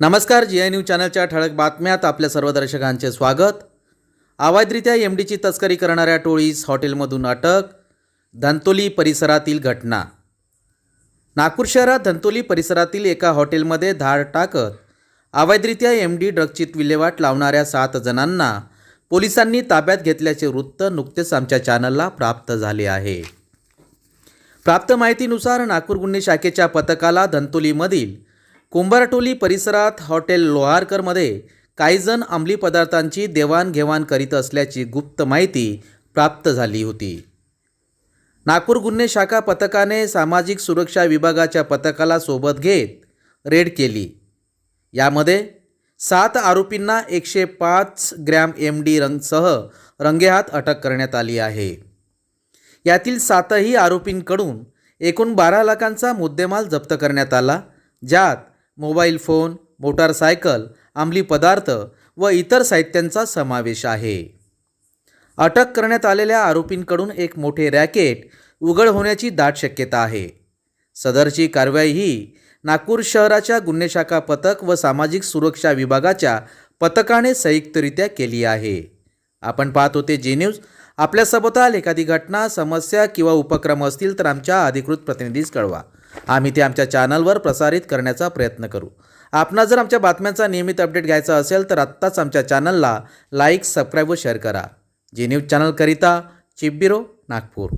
नमस्कार जी I news चॅनलच्या ठळक बातम्यात आपल्या सर्व दर्शकांचे स्वागत. अवैधरित्या एम डीची तस्करी करणाऱ्या टोळीस हॉटेलमधून अटक धंतोली परिसरातील घटना. नागपूर शहरात धंतोली परिसरातील एका हॉटेलमध्ये धाड टाकत अवैधरित्या एम डी ड्रगची विल्हेवाट लावणाऱ्या सात जणांना पोलिसांनी ताब्यात घेतल्याचे वृत्त नुकतेच आमच्या चॅनलला प्राप्त झाले आहे. प्राप्त माहितीनुसार नागपूर गुन्हे शाखेच्या पथकाला धंतोलीमधील कुंभारटोली परिसरात हॉटेल लोहारकरमध्ये काही जण अंमली पदार्थांची देवाणघेवाण करीत असल्याची गुप्त माहिती प्राप्त झाली होती. नागपूर गुन्हे शाखा पथकाने सामाजिक सुरक्षा विभागाच्या पथकाला सोबत घेत रेड केली. यामध्ये सात आरोपींना एकशे पाच ग्रॅम एम डी रंगसह रंगेहात अटक करण्यात आली आहे. यातील सातही आरोपींकडून एकूण बारा लाखांचा मुद्देमाल जप्त करण्यात आला ज्यात मोबाईल फोन मोटारसायकल अंमली पदार्थ व इतर साहित्यांचा समावेश आहे. अटक करण्यात आलेल्या आरोपींकडून एक मोठे रॅकेट उघड होण्याची दाट शक्यता आहे. सदरची कारवाई ही नागपूर शहराच्या गुन्हे शाखा पथक व सामाजिक सुरक्षा विभागाच्या पथकाने संयुक्तरित्या केली आहे. आपण पाहत होते जे न्यूज आपल्या सभोवताल एखादी घटना समस्या किंवा उपक्रम असतील तर आमच्या अधिकृत प्रतिनिधीस कळवा. आम्ही ते आमच्या चॅनलवर प्रसारित करण्याचा प्रयत्न करू. आपणा जर आमच्या बातम्यांचा नियमित अपडेट घ्यायचा असेल तर आत्ताच आमच्या चॅनलला लाईक सबस्क्राईब व शेअर करा. जे न्यूज चॅनलकरिता चिप ब्युरो नागपूर.